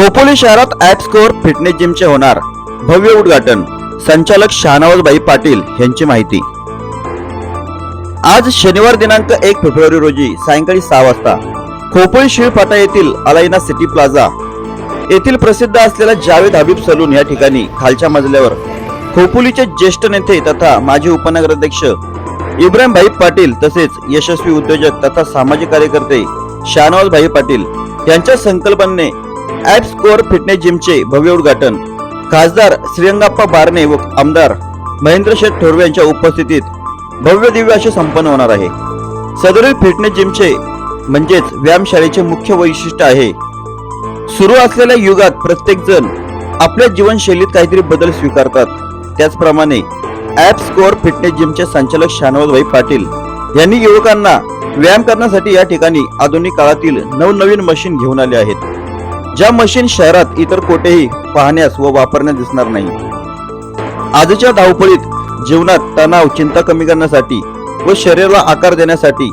खोपोली शहरात app score fitness जिमचे होणार. भव्य उद्घाटन. संचालक शहानवाजबाई पाटील यांची माहिती. आज शनिवार दिनांक एक फेब्रुवारी रोजी सायंकाळी सहा वाजता खोपोली शिळफाटा येथील अलाइना सिटी प्लाझा येथील प्रसिद्ध असलेला जावेद हबीब सलून या ठिकाणी खालच्या मजल्यावर खोपोलीचे ज्येष्ठ नेते तथा माजी उपनगराध्यक्ष इब्राहिमभाई पाटील तसेच यशस्वी उद्योजक तथा सामाजिक कार्यकर्ते शहानवाजभाई पाटील यांच्या संकल्पनेने ॲप स्कोअर फिटनेस जिमचे भव्य उद्घाटन. खासदार श्रीरंगाप्पा बारणे व आमदार महेंद्र शेठ ठोरवे यांच्या उपस्थितीत भव्य दिव्य असे संपन्न होणार आहे. सदरील फिटनेस जिमचे म्हणजेच व्यायामशाळेचे मुख्य वैशिष्ट्य आहे. सुरू असलेल्या युगात प्रत्येक जण आपल्या जीवनशैलीत काहीतरी बदल स्वीकारतात. त्याचप्रमाणे ॲप स्कोअर फिटनेस जिमचे संचालक शानवाजभाई पाटील यांनी युवकांना व्यायाम करण्यासाठी या ठिकाणी आधुनिक काळातील नवनवीन मशीन घेऊन आले आहेत. ज्या मशीन शहरात इतर कोठेही पाहण्यास व वापरण्यास दिसणार नाही. आजच्या धावपळीत जीवनात तणाव चिंता कमी करण्यासाठी व शरीराला आकार देण्यासाठी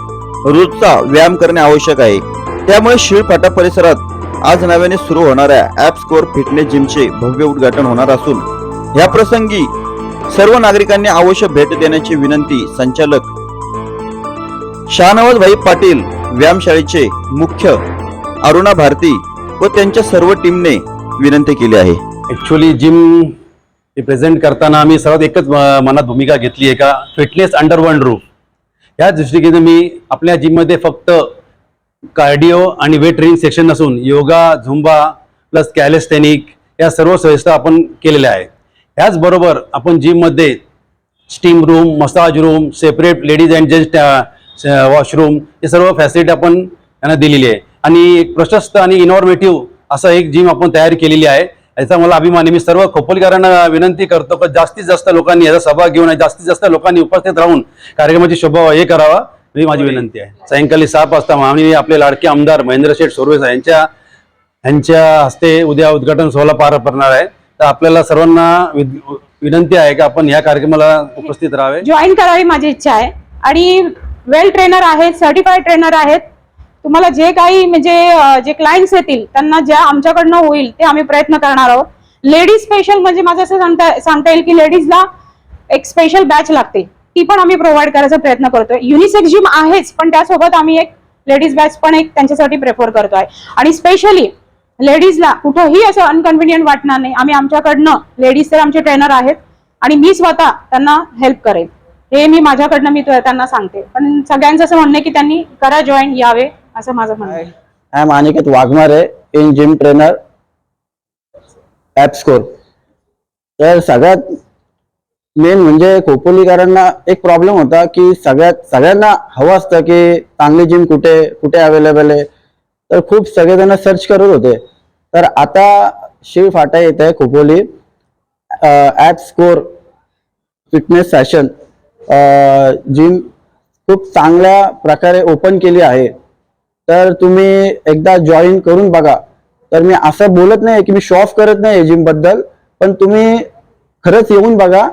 रोजचा व्यायाम करणे आवश्यक आहे. त्यामुळे शिळफाटा परिसरात आज नव्याने सुरू होणाऱ्या ॲप स्कोअर फिटनेस जिमचे भव्य उद्घाटन होणार असून या प्रसंगी सर्व नागरिकांनी आवश्यक भेट देण्याची विनंती संचालक शहानवाज भाई पाटील व्यायामशाळेचे मुख्य अरुणा भारती व त्यांच्या सर्व टीमने विनंती केली आहे. ॲक्च्युली जिम रिप्रेझेंट करताना आम्ही सर्वात एकच मनात भूमिका घेतली आहे का? फिटनेस अंडर वन रूफ या दृष्टीने मी आपल्या जिममध्ये फक्त कार्डिओ आणि वेट ट्रेनिंग सेक्शन नसून योगा झुंबा प्लस कॅलेस्थेनिक या सर्व सुविधा आपण केलेल्या आहे त्याचबरोबर आपण जिममध्ये steam room massage room separate ladies and gents washroom हे सर्व फॅसिलिटी आपण त्यांना दिलेली आहे. आणि एक प्रशस्त आणि इनॉर्मेटिव्ह असं एक जिम आपण तयार केलेली आहे. याचा मला अभिमान आहे मी सर्व खोपोलीकरांना विनंती करतो की जास्तीत जास्त लोकांनी याचा सहभाग घेऊन जास्तीत जास्त लोकांनी उपस्थित राहून कार्यक्रमाची शोभा हे करावा ही माझी विनंती आहे. सायंकाळी सात वाजता आम्ही आपले लाडके आमदार महेंद्र शेठ सोरवे साहेब यांच्या यांच्या हस्ते उद्या उद्घाटन सोहळा पार पडणार आहे. तर आपल्याला सर्वांना विनंती आहे की आपण या कार्यक्रमाला उपस्थित राहावे. जॉईन करावी माझी इच्छा आहे. आणि वेल ट्रेनर आहेत सर्टिफाईड ट्रेनर आहेत. तुम्हाला जे काही म्हणजे जे क्लायंट्स येतील त्यांना ज्या आमच्याकडनं होईल ते आम्ही प्रयत्न करणार आहोत. लेडीज स्पेशल म्हणजे माझं असं सांगता सांगता येईल की लेडीजला एक स्पेशल बॅच लागते. ती पण आम्ही प्रोव्हाइड करायचा प्रयत्न करतोय. युनिसेक्स जिम आहेच पण त्यासोबत आम्ही एक लेडीज बॅच पण एक त्यांच्यासाठी प्रेफर करतोय. आणि स्पेशली लेडीजला कुठंही असं अनकन्व्हिनियंट वाटणार नाही. आम्ही आमच्याकडनं लेडीज तर आमचे ट्रेनर आहेत. आणि मी स्वतः त्यांना हेल्प करेन. हे मी माझ्याकडनं मी त्यांना सांगते. पण सगळ्यांचं असं म्हणणं आहे की त्यांनी करा जॉईन यावे. असं माझं म्हणणं आहे. I am Aniket Waghmare in gym trainer app score तर सगळ्यात मेन म्हणजे खोपोलीकरांना एक प्रॉब्लेम होता की सगळ्यात सगळ्यांना हवं असतं की चांगली जिम कुठे कुठे अवेलेबल आहे. तर खूप सगळेजण सर्च करत होते. तर आता शिव फाटा येत आहे Khopoli app score fitness session gym खूप चांगल्या प्रकारे ओपन केली आहे. तर तुम्ही एकदा जॉईन करून बघा. तर मी असं बोलत नाही की मी शो ऑफ करत नाही जिमबद्दल पण तुम्ही खरंच येऊन बघा.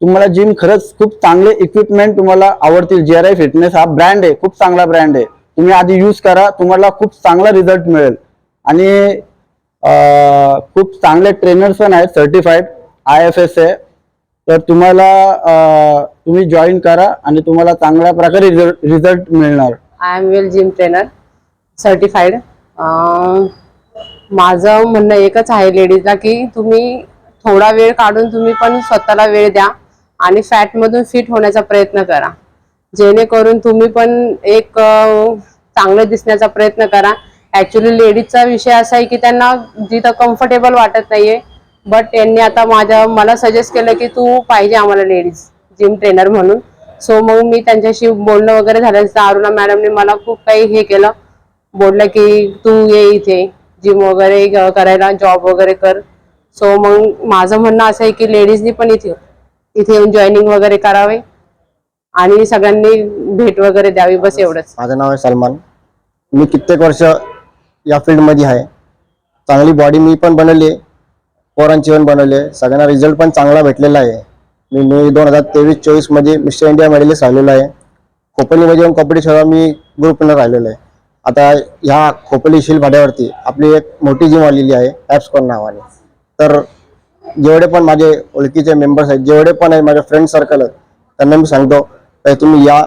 तुम्हाला जिम खरंच खूप चांगले इक्विपमेंट तुम्हाला आवडतील. जी आर आय फिटनेस हा ब्रँड आहे खूप चांगला ब्रँड आहे. तुम्ही आधी यूज करा तुम्हाला खूप चांगला रिझल्ट मिळेल. आणि खूप चांगले ट्रेनर्स पण आहेत सर्टिफाईड आय एफ एस आहे तर तुम्हाला तुम्ही जॉईन करा आणि तुम्हाला चांगल्या प्रकारे रिझल्ट मिळणार. I am well gym trainer certified माझं म्हणणं एकच आहे लेडीजला की तुम्ही थोडा वेळ काढून तुम्ही पण स्वतःला वेळ द्या आणि फॅटमधून फिट होण्याचा प्रयत्न करा. जेणेकरून तुम्ही पण एक चांगलं दिसण्याचा प्रयत्न करा. ॲक्च्युली लेडीजचा विषय असा आहे की त्यांना जिथं कम्फर्टेबल वाटत नाहीये बट त्यांनी आता माझ्या मला सजेस्ट केलं की तू पाहिजे आम्हाला लेडीज जिम ट्रेनर म्हणून. सो मग मी त्यांच्याशी बोलणं वगैरे झालं. अरुणा मॅडमने मला खूप काही हे केलं. बोललं की तू ये इथे जिम वगैरे करायला जॉब वगैरे कर. सो मग माझं म्हणणं असं आहे की लेडीजनी पण इथे इथे येऊन जॉईनिंग वगैरे करावे. आणि सगळ्यांनी भेट वगैरे द्यावी बस एवढंच. माझं नाव आहे सलमान. मी कित्येक वर्ष या फील्डमध्ये आहे. चांगली बॉडी मी पण बनवली आहे. पोरांची पण बनवली आहे. सगळ्यांना रिझल्ट पण चांगला भेटलेला आहे. मी मे दोन हजार तेवीस चोवीसमध्ये मिस्टर इंडिया मेडलिस्ट राहिलेलो आहे. कोपलीमध्ये येऊन खेळा मी ग्रुप विनर राहिलेलो आहे. आता ह्या खोपलीशील भाड्यावरती आपली एक मोठी जिम आलेली आहे ॲप्सकॉन नावाने. तर जेवढे पण माझे ओळखीचे मेंबर्स आहेत जेवढे पण आहे माझे फ्रेंड सर्कल आहेत त्यांना मी सांगतो काही तुम्ही या.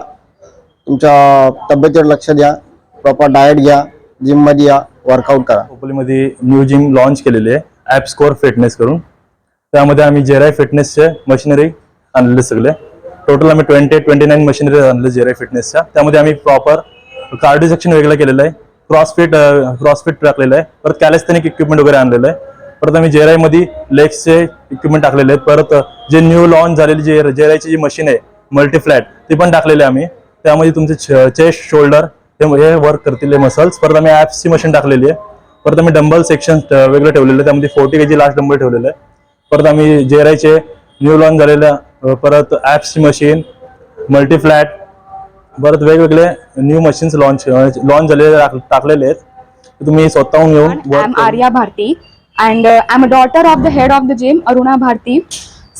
तुमच्या तब्येतीवर लक्ष द्या. प्रॉपर डाएट घ्या. जिममध्ये या. वर्कआउट करा. खोपोलीमध्ये न्यू जिम लॉन्च केलेली आहे ॲप स्कोअर फिटनेस करून. त्यामध्ये आम्ही जेराय फिटनेसचे मशिनरी आणलेले सगळे. टोटल आम्ही ट्वेंटी ट्वेंटी नाईन मशिनरी आणले जेराय फिटनेसच्या त्यामध्ये आम्ही प्रॉपर कार्डिओ सेक्शन वेगळं केलेलं आहे. क्रॉसफिट क्रॉसफिट टाकलेलं आहे. परत कॅलेस्थेनिक इक्विपमेंट वगैरे आणलेलं आहे. परत आम्ही जेरायमध्ये लेग्सचे इक्विपमेंट टाकलेले आहेत. परत जे न्यू लॉन्च झालेली जे जेरायची जी मशीन आहे मल्टीफ्लॅट ती पण टाकलेली आहे आम्ही. त्यामध्ये तुमचे चेस्ट शोल्डर हे वर्क करतील मसल्स परत आम्ही ॲप्सची मशीन टाकलेली आहे. परत आम्ही डंबल सेक्शन वेगळं ठेवलेलं आहे. त्यामध्ये forty K G last dumbbell ठेवलेलं आहे. परत आम्ही जेरायचे न्यू लॉन्च झालेल्या परत ॲप्सची मशीन मल्टीफ्लॅट परत वेगवेगळे न्यू मशीन्स लॉन्च लॉन्च झालेले टाक- टाकलेले आहेत ते तुम्ही स्वतःहून येऊन I'm work करून- Arya Bharti and uh, I'm a daughter of the head of the gym, Aruna Bharti.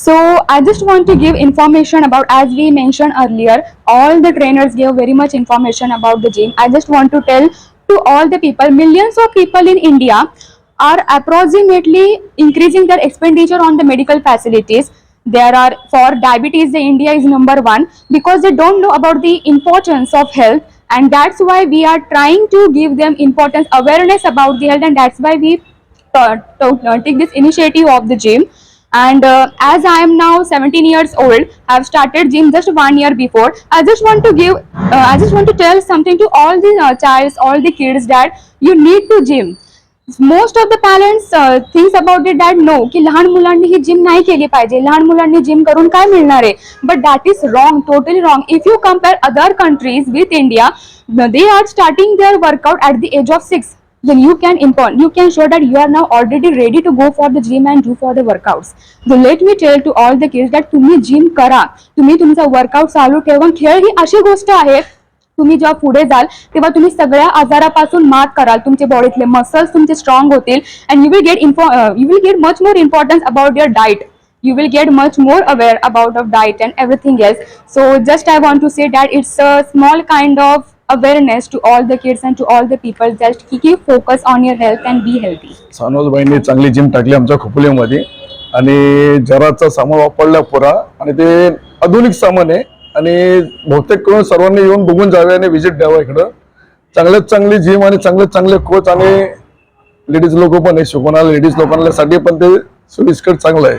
So I just want to give information about, as we mentioned earlier, all the trainers gave very much information about the gym. I just want to tell to all the people, millions of people in India are approximately increasing their expenditure on the medical facilities. There are for diabetes, the India is number one because they don't know about the importance of health, and that's why we are trying to give them importance awareness about the health, and that's why we uh, uh, take this initiative of the gym. And uh, as I am now 17 years old, I have started gym just one year before. I just want to give, uh, I just want to tell something to all the uh, all the kids that you need to gym. Most of the parents thinks about it that no की लहान मुलांनी ही gym नाही केली पाहिजे. लहान मुलांनी gym करून काय मिळणार आहे? But that is wrong totally wrong if you compare other countries with India they are starting their workout at the age of six then you can import you can show that you are now already ready to go for the gym and do for the workouts. So let me tell to all the kids that तुम्ही gym करा. तुम्ही तुमचा workout चालू ठेवा. खेळ ही अशी गोष्ट आहे तुम्ही जेव्हा पुढे जाल तेव्हा तुम्ही सगळ्या आजारापासून मात कराल. तुमचे बॉडीतले मसल्स तुमचे स्ट्रॉंग होतील and you will get info you will get much more importance about your diet you will get much more aware about of diet and everything else so just I want to say that it's a small kind of awareness to all the kids and to all the people just की की focus on your health and be healthy सानोज बाईने चांगली gym टाकली आमच्या खोपलीमध्ये. आणि जराचा समोर वापरला पुरा. आणि ते आधुनिक सामान आहे. आणि बहुतेक करून सर्वांनी येऊन बघून जावे आणि व्हिजिट द्यावं इकडं. चांगल्यात चांगली जिम आणि चांगले चांगले कोच आणि लेडीज लोक पण आहे शिकवणारे लेडीज लोकांसाठी पण ते सोयीस्कर चांगलं आहे.